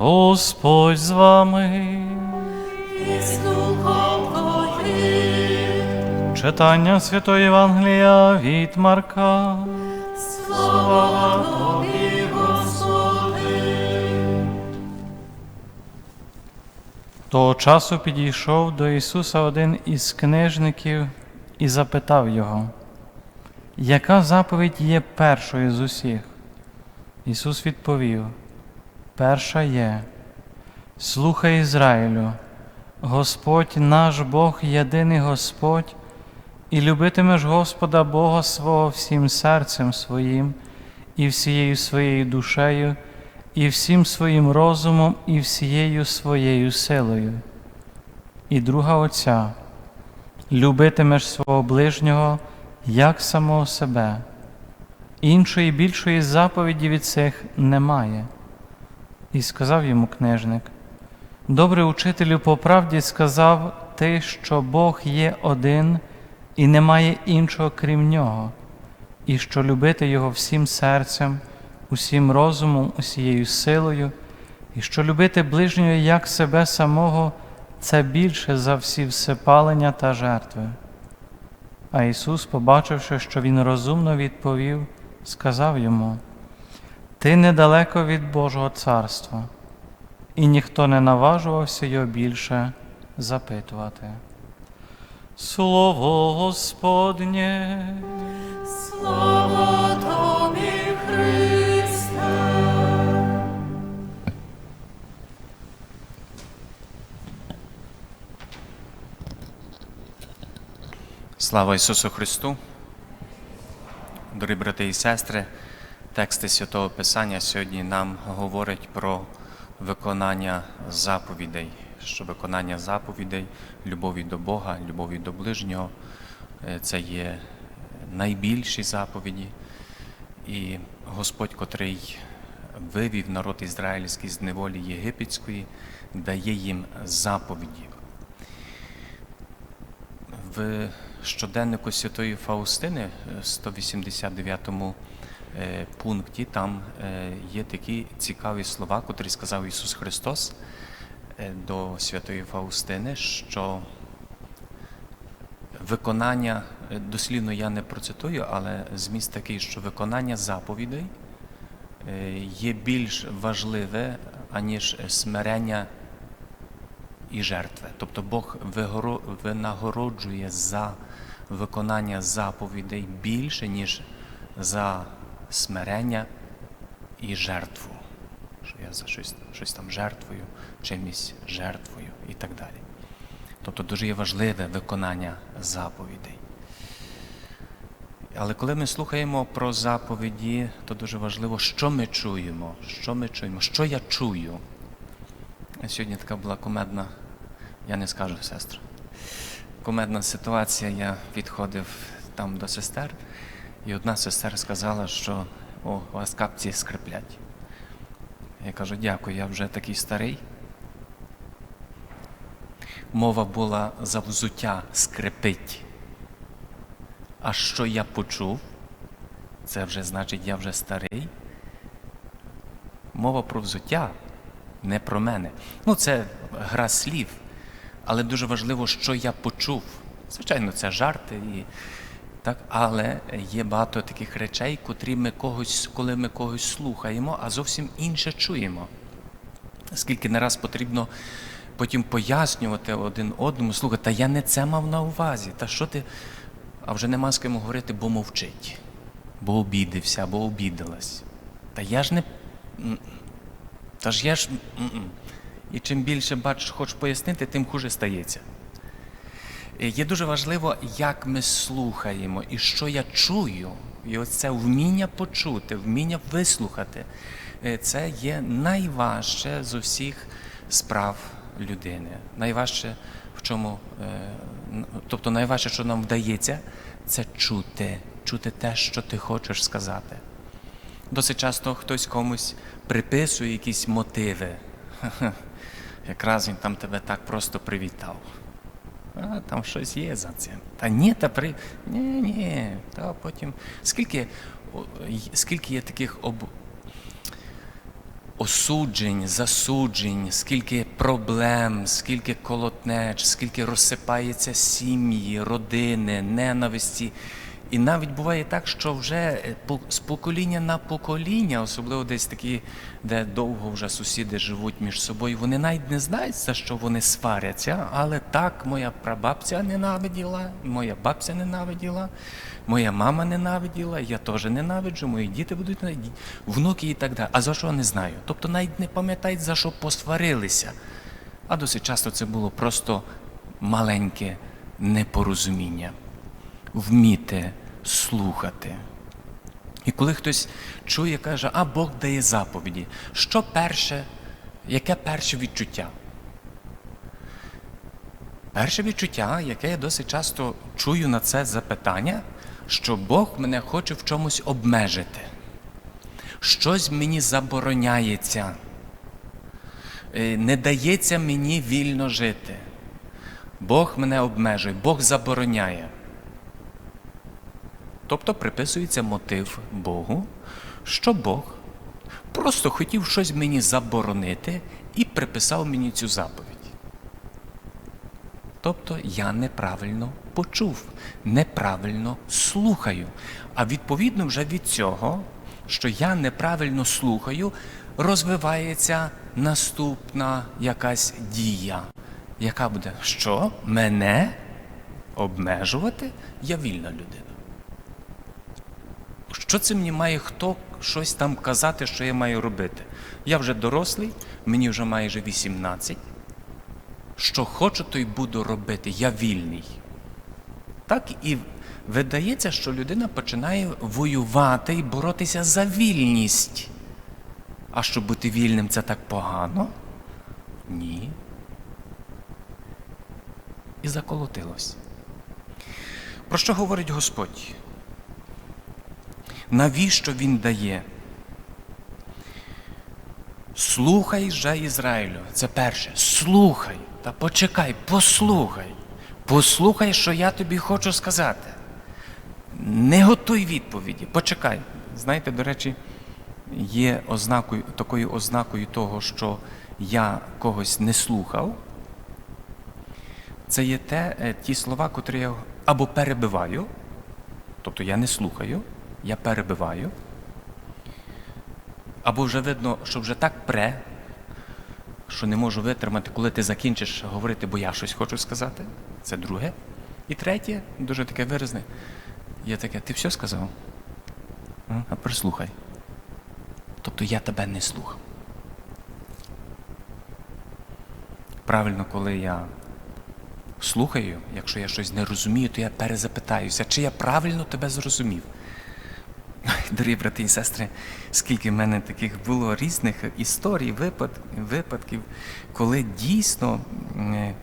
Господь з вами. і з Духом Твоїм. Читання Святої Євангелія від Марка. Слава Тобі, Господи. Того часу підійшов до Ісуса один із книжників і запитав його, яка заповідь є першою з усіх? Ісус відповів: Перша є. Слухай Ізраїлю, Господь наш Бог єдиний Господь, і любитимеш Господа Бога свого всім серцем своїм, і всією своєю душею, і всім своїм розумом, і всією своєю силою. І друга Отця, любитимеш свого ближнього як самого себе. Іншої більшої заповіді від цих немає. І сказав йому книжник: Добрий учителю, по правді сказав ти, що Бог є один і немає іншого крім нього, і що любити Його всім серцем, усім розумом, усією силою, і що любити ближнього як себе самого це більше за всі всепалення та жертви. А Ісус, побачивши, що Він розумно відповів, сказав йому: Ти недалеко від Божого царства, і ніхто не наважувався його більше запитувати. Слово Господнє. Слава Тобі, Христе. Слава Ісусу Христу! Дорогі брати і сестри, тексти Святого Писання сьогодні нам говорять про виконання заповідей, що виконання заповідей, любові до Бога, любові до ближнього е, це є найбільші заповіді. І Господь, котрий вивів народ ізраїльський з неволі єгипетської, дає їм заповіді. В щоденнику Святої Фаустини, е, 189 е, пункті, там е, є такі цікаві слова, котрі сказав Ісус Христос е, до Святої Фаустини, що виконання, е, дослівно я не процитую, але зміст такий, що виконання заповідей е, є більш важливе, аніж смирення і жертви. Тобто Бог винагороджує за виконання заповідей більше, ніж за смирення і жертву. Що я за щось, щось там жертвою, чимось жертвою і так далі. Тобто дуже є важливе виконання заповідей. Але коли ми слухаємо про заповіді, то дуже важливо, що ми чуємо, що ми чуємо, що я чую. Сьогодні така була комедна, я не скажу сестра. Комедна ситуація, я підходив там до сестер, і одна сестер сказала, що о, у вас капці скриплять. Я кажу, дякую, я вже такий старий. Мова була за взуття скрипить. А що я почув, це вже значить, я вже старий. Мова про взуття, не про мене. Ну, це гра слів, але дуже важливо, що я почув. Звичайно, це жарти, і, так, але є багато таких речей, котрі ми когось, коли ми когось слухаємо, а зовсім інше чуємо. Скільки не раз потрібно потім пояснювати один одному, слухай, та я не це мав на увазі, та що ти. А вже нема з ким говорити, бо мовчить, бо обідився, бо обідалась. Та я ж не. Та ж я ж. І чим більше бачиш, хочеш пояснити, тим хуже стається. Е, Є дуже важливо, як ми слухаємо і що я чую. І ось це вміння почути, вміння вислухати. Е, Це є найважче з усіх справ людини. Найважче, в чому, е, тобто найважче, що нам вдається, це чути, чути те, що ти хочеш сказати. Досить часто хтось комусь приписує якісь мотиви. Якраз він там тебе так просто привітав. А, там щось є за цим. Та ні, та при. Ні, ні. Та потім. Скільки, скільки є таких об... осуджень, засуджень, скільки проблем, скільки колотнеч, скільки розсипається сім'ї, родини, ненависті. І навіть буває так, що вже е, з покоління на покоління, особливо десь такі, де довго вже сусіди живуть між собою, вони навіть не знають, за що вони сваряться, але так моя прабабця ненавиділа, моя бабця ненавиділа, моя мама ненавиділа, я теж ненавиджу, мої діти будуть внуки і так далі. А за що не знаю? Тобто навіть не пам'ятають, за що посварилися. А досить часто це було просто маленьке непорозуміння вміти слухати. І коли хтось чує, каже, а Бог дає заповіді, що перше, яке перше відчуття? Перше відчуття, яке я досить часто чую на це запитання, що Бог мене хоче в чомусь обмежити. Щось мені забороняється, Е, не дається мені вільно жити. Бог мене обмежує, Бог забороняє. Тобто приписується мотив Богу, що Бог просто хотів щось мені заборонити і приписав мені цю заповідь. Тобто я неправильно почув, неправильно слухаю. А відповідно вже від цього, що я неправильно слухаю, розвивається наступна якась дія, яка буде, що мене обмежувати, я вільна людина. Що це мені має хто щось там казати, що я маю робити? Я вже дорослий, мені вже майже 18. Що хочу, то й буду робити. Я вільний. Так і видається, що людина починає воювати і боротися за вільність. А щоб бути вільним, це так погано? Ні. І заколотилось. Про що говорить Господь? Навіщо він дає? Слухай же Ізраїлю. Це перше. Слухай. Та почекай, послухай. Послухай, що я тобі хочу сказати. Не готуй відповіді, почекай. Знаєте, до речі, є ознакою, такою ознакою того, що я когось не слухав. Це є те, е, ті слова, котрі я або перебиваю, тобто я не слухаю, я перебиваю. Або вже видно, що вже так пре, що не можу витримати, коли ти закінчиш говорити, бо я щось хочу сказати. Це друге. І третє, дуже таке виразне. Є таке, ти все сказав? А прислухай. Тобто я тебе не слухав. Правильно, коли я слухаю, якщо я щось не розумію, то я перезапитаюся, чи я правильно тебе зрозумів. Дорогі брати і сестри, скільки в мене таких було різних історій, випад, випадків, коли дійсно,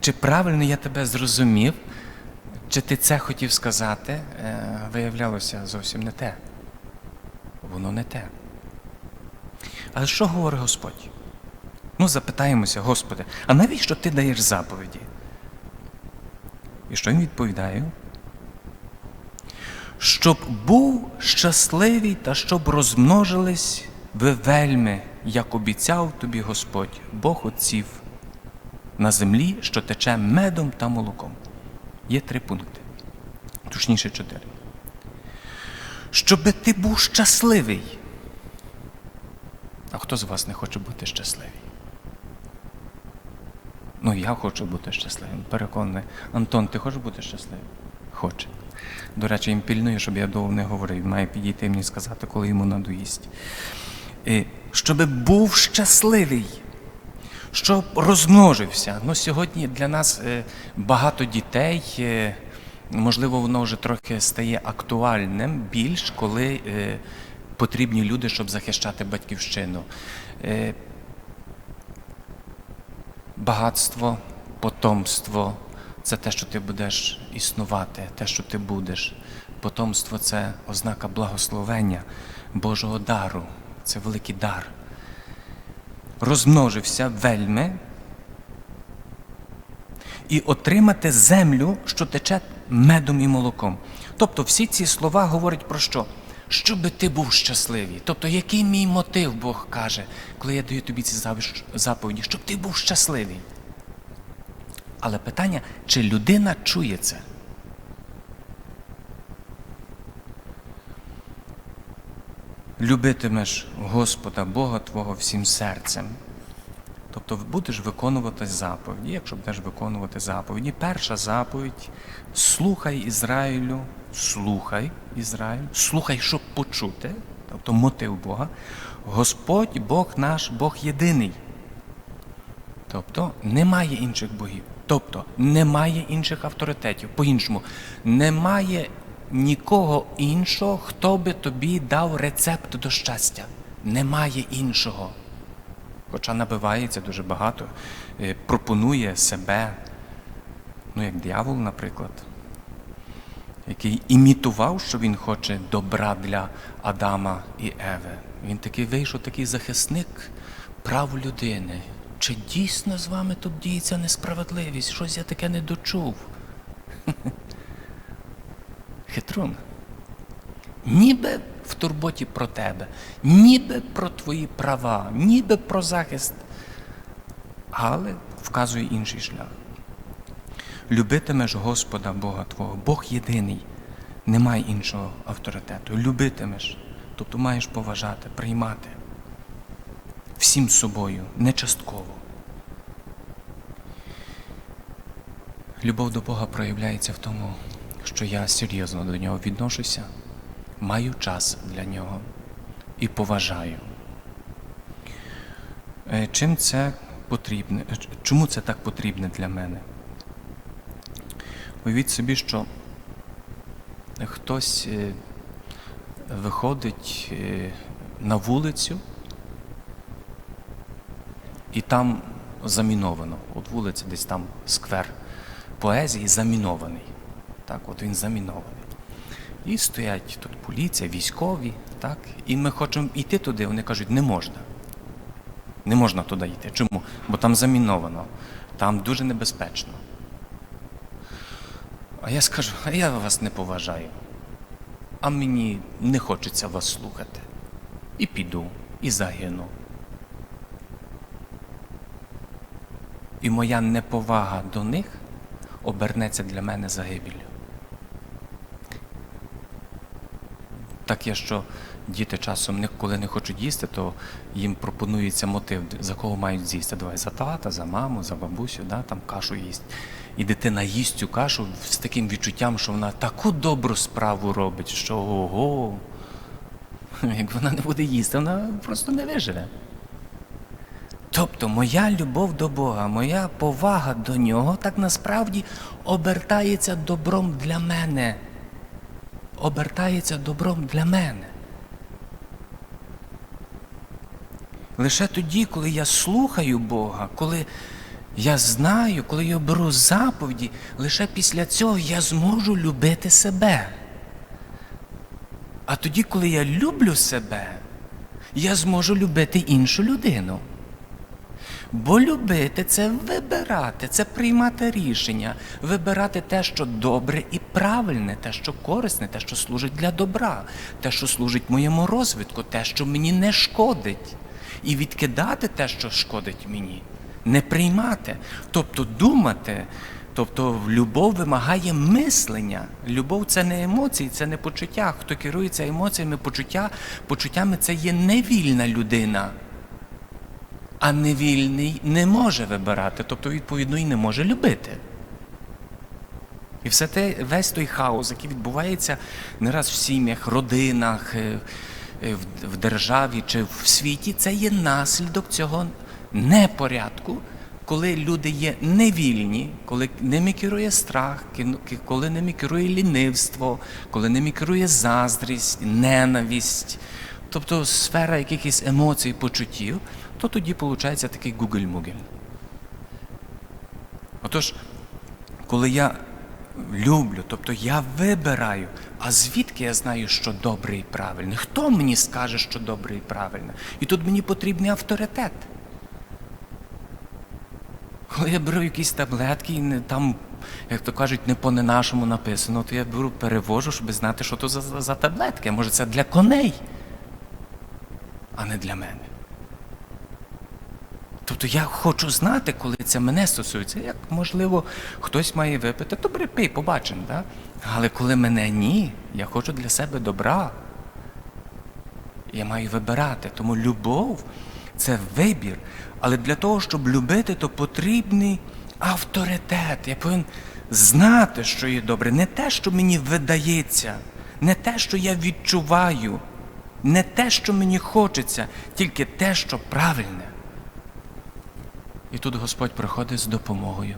чи правильно я тебе зрозумів, чи ти це хотів сказати, е, виявлялося зовсім не те. Воно не те. Але що говорить Господь? Ну, запитаємося, Господи, а навіщо ти даєш заповіді? І що він відповідає? Щоб був щасливий та щоб розмножились ви вельми, як обіцяв тобі Господь, Бог отців, на землі, що тече медом та молоком. Є три пункти, точніше чотири. Щоби ти був щасливий. А хто з вас не хоче бути щасливий? Ну, я хочу бути щасливим. Переконаний. Антон, ти хочеш бути щасливим? Хоче. До речі, він пільнує, щоб я довго не говорив. Має підійти мені сказати, коли йому надоїсть. Щоб був щасливий, щоб розмножився. Ну, сьогодні для нас е, багато дітей. е, Можливо, воно вже трохи стає актуальним більш, коли е, потрібні люди, щоб захищати батьківщину. Багатство, потомство це те, що ти будеш існувати, те, що ти будеш. Потомство це ознака благословення, Божого дару, це великий дар. Розмножився вельми і отримати землю, що тече медом і молоком. Тобто всі ці слова говорять про що? Щоб ти був щасливий. Тобто, який мій мотив Бог каже, коли я даю тобі ці заповіді, щоб ти був щасливий. Але питання, чи людина чує це? Любитимеш Господа Бога Твого всім серцем. Тобто будеш виконувати заповіді. Якщо будеш виконувати заповіді, перша заповідь слухай Ізраїлю, слухай Ізраїлю, слухай, щоб почути, тобто мотив Бога. Господь Бог наш, Бог єдиний. Тобто немає інших богів. Тобто немає інших авторитетів. По-іншому, немає нікого іншого, хто би тобі дав рецепт до щастя. Немає іншого. Хоча набивається дуже багато, е, пропонує себе, ну як диявол, наприклад, який імітував, що він хоче добра для Адама і Еви. Він такий вийшов, такий захисник прав людини. Чи дійсно з вами тут діється несправедливість? Щось я таке не дочув. Хитрун. Ніби в турботі про тебе, ніби про твої права, ніби про захист, але вказує інший шлях. Любитимеш Господа Бога Твого, Бог єдиний, немає іншого авторитету. Любитимеш, тобто маєш поважати, приймати всім собою, не частково. Любов до Бога проявляється в тому, що я серйозно до нього відношуся, маю час для нього і поважаю. Е, Чим це потрібне? Е, Чому це так потрібне для мене? Уявіть собі, що хтось е, виходить на вулицю, і там заміновано. От вулиця, десь там сквер поезії замінований. Так, от він замінований. І стоять тут поліція, військові, так? І ми хочемо йти туди, вони кажуть, не можна. Не можна туди йти. Чому? Бо там заміновано, там дуже небезпечно. А я скажу, а я вас не поважаю. А мені не хочеться вас слухати. І піду, і загину. І моя неповага до них обернеться для мене загибелью. Так є, що діти часом, коли не хочуть їсти, то їм пропонується мотив, за кого мають з'їсти. Давай за тата, за маму, за бабусю, да, там кашу їсть. І дитина їсть цю кашу з таким відчуттям, що вона таку добру справу робить, що ого. Як вона не буде їсти, вона просто не виживе. Тобто моя любов до Бога, моя повага до нього так насправді обертається добром для мене. Обертається добром для мене. Лише тоді, коли я слухаю Бога, коли я знаю, коли я беру заповіді, лише після цього я зможу любити себе. А тоді, коли я люблю себе, я зможу любити іншу людину. Бо любити це вибирати, це приймати рішення, вибирати те, що добре і правильне, те, що корисне, те, що служить для добра, те, що служить моєму розвитку, те, що мені не шкодить. І відкидати те, що шкодить мені, не приймати, тобто думати. Тобто любов вимагає мислення. Любов це не емоції, це не почуття. Хто керується емоціями, почуття, почуттями це є невільна людина. А невільний не може вибирати, тобто, відповідно, і не може любити. І все те, весь той хаос, який відбувається не раз в сім'ях, родинах, е, е, в- державі чи в світі, це є наслідок цього непорядку, коли люди є невільні, коли ними керує страх, коли ними керує лінивство, коли ними керує заздрість, ненависть, тобто сфера якихось емоцій, почуттів, то тоді виходить такий гугель-мугель. Отож, коли я люблю, тобто я вибираю, а звідки я знаю, що добре і правильне? Хто мені скаже, що добре і правильне? І тут мені потрібний авторитет. Коли я беру якісь таблетки і не- там як то кажуть, не по не нашому написано, то я беру, перевожу, щоб знати, що то за, за, таблетки. Може, це для коней, а не для мене. Тобто я хочу знати, коли це мене стосується. Як можливо, хтось має випити, то бери пий, побачимо. Да? Але коли мене ні, я хочу для себе добра. Я маю вибирати. Тому любов це вибір. Але для того, щоб любити, то потрібний авторитет. Я повинен знати, що є добре. Не те, що мені видається, не те, що я відчуваю, не те, що мені хочеться, тільки те, що правильне. І тут Господь приходить з допомогою.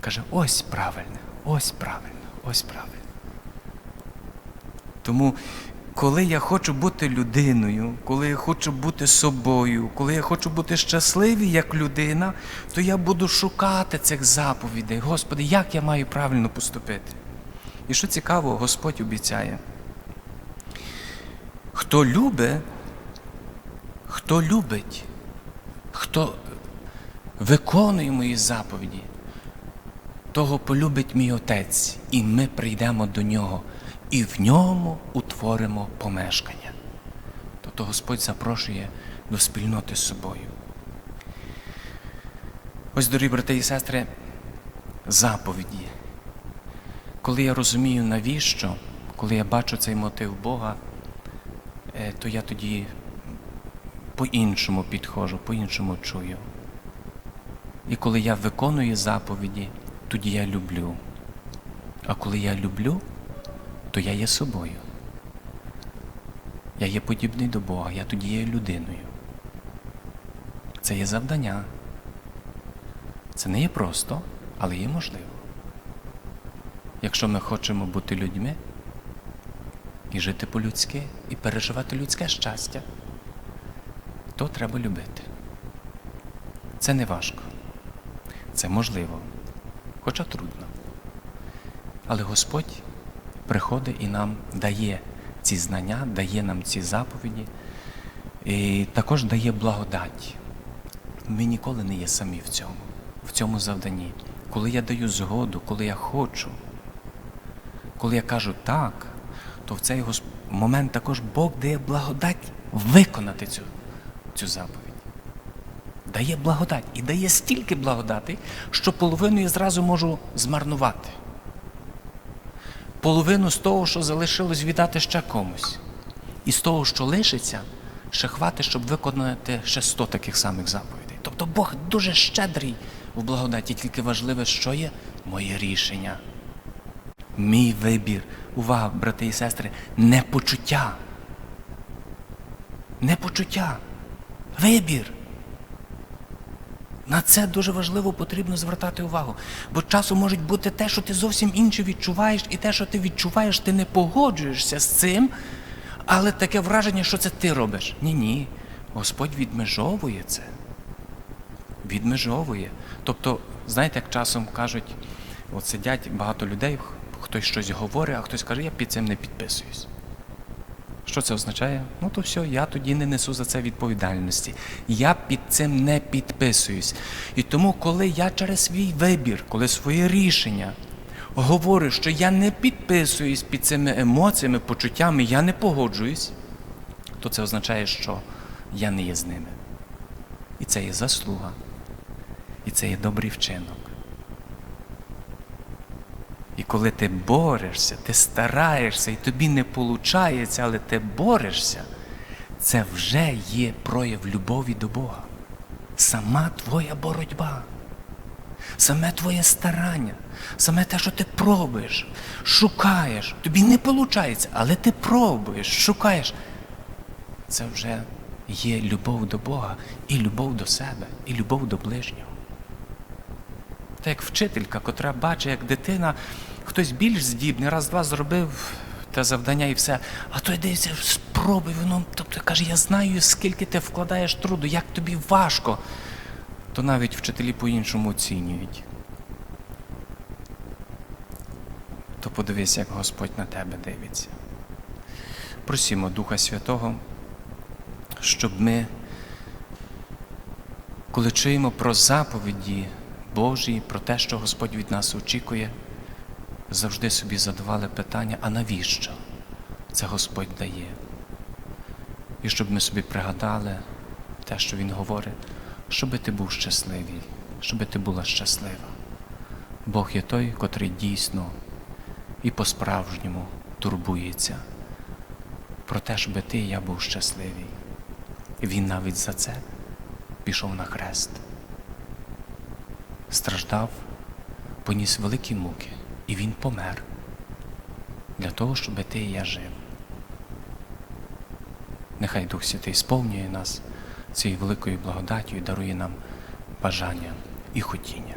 Каже, ось правильне, ось правильно, ось правильно. Тому, коли я хочу бути людиною, коли я хочу бути собою, коли я хочу бути щасливий як людина, то я буду шукати цих заповідей. Господи, як я маю правильно поступити? І що цікаво, Господь обіцяє. Хто любить, хто любить, хто виконує мої заповіді, того полюбить мій Отець, і ми прийдемо до нього, і в ньому утворимо помешкання. Тобто Господь запрошує до спільноти з собою. Ось, дорогі брати і сестри, заповіді. Коли я розумію, навіщо, коли я бачу цей мотив Бога, е, то я тоді по-іншому підходжу, по-іншому чую. І коли я виконую заповіді, тоді я люблю. А коли я люблю, то я є собою. Я є подібний до Бога, я тоді є людиною. Це є завдання. Це не є просто, але є можливо. Якщо ми хочемо бути людьми і жити по-людськи, і переживати людське щастя, то треба любити. Це не важко. Це можливо, хоча трудно. Але Господь приходить і нам дає ці знання, дає нам ці заповіді, і також дає благодать. Ми ніколи не є самі в цьому, в цьому завданні. Коли я даю згоду, коли я хочу, коли я кажу так, то в цей момент також Бог дає благодать виконати цю, цю заповідь дає благодать. І дає стільки благодати, що половину я зразу можу змарнувати. Половину з того, що залишилось, віддати ще комусь. І з того, що лишиться, ще хватить, щоб виконати ще 100 таких самих заповідей. Тобто Бог дуже щедрий в благодаті, тільки важливе, що є моє рішення. Мій вибір. Увага, брати і сестри, не почуття. Не почуття. Вибір. На це дуже важливо потрібно звертати увагу. Бо часом може бути те, що ти зовсім інше відчуваєш, і те, що ти відчуваєш, ти не погоджуєшся з цим, але таке враження, що це ти робиш. Ні, ні. Господь відмежовує це. Відмежовує. Тобто, знаєте, як часом кажуть, от сидять багато людей, хтось щось говорить, а хтось каже, я під цим не підписуюсь. Що це означає? Ну то все, я тоді не несу за це відповідальності. Я під цим не підписуюсь. І тому, коли я через свій вибір, коли своє рішення говорю, що я не підписуюсь під цими емоціями, почуттями, я не погоджуюсь, то це означає, що я не є з ними. І це є заслуга. І це є добрий вчинок. І коли ти борешся, ти стараєшся, і тобі не виходить, але ти борешся, це вже є прояв любові до Бога. Сама твоя боротьба, саме твоє старання, саме те, що ти пробуєш, шукаєш, тобі не виходить, але ти пробуєш, шукаєш. Це вже є любов до Бога, і любов до себе, і любов до ближнього. Та як вчителька, котра бачить, як дитина, хтось більш здібний, раз-два зробив те завдання і все. А той дивиться, спробуй, воно, тобто каже, я знаю, скільки ти вкладаєш труду, як тобі важко. То навіть вчителі по-іншому оцінюють. То подивись, як Господь на тебе дивиться. Просімо Духа Святого, щоб ми, коли чуємо про заповіді Божій, про те, що Господь від нас очікує, завжди собі задавали питання, а навіщо це Господь дає? І щоб ми собі пригадали те, що Він говорить, щоби ти був щасливий, щоби ти була щаслива. Бог є той, котрий дійсно і по-справжньому турбується про те, щоб ти і я був щасливий. І Він навіть за це пішов на хрест. Страждав, поніс великі муки, і Він помер для того, щоб ти і я жив. Нехай Дух Святий сповнює нас цією великою благодаттю і дарує нам бажання і хотіння.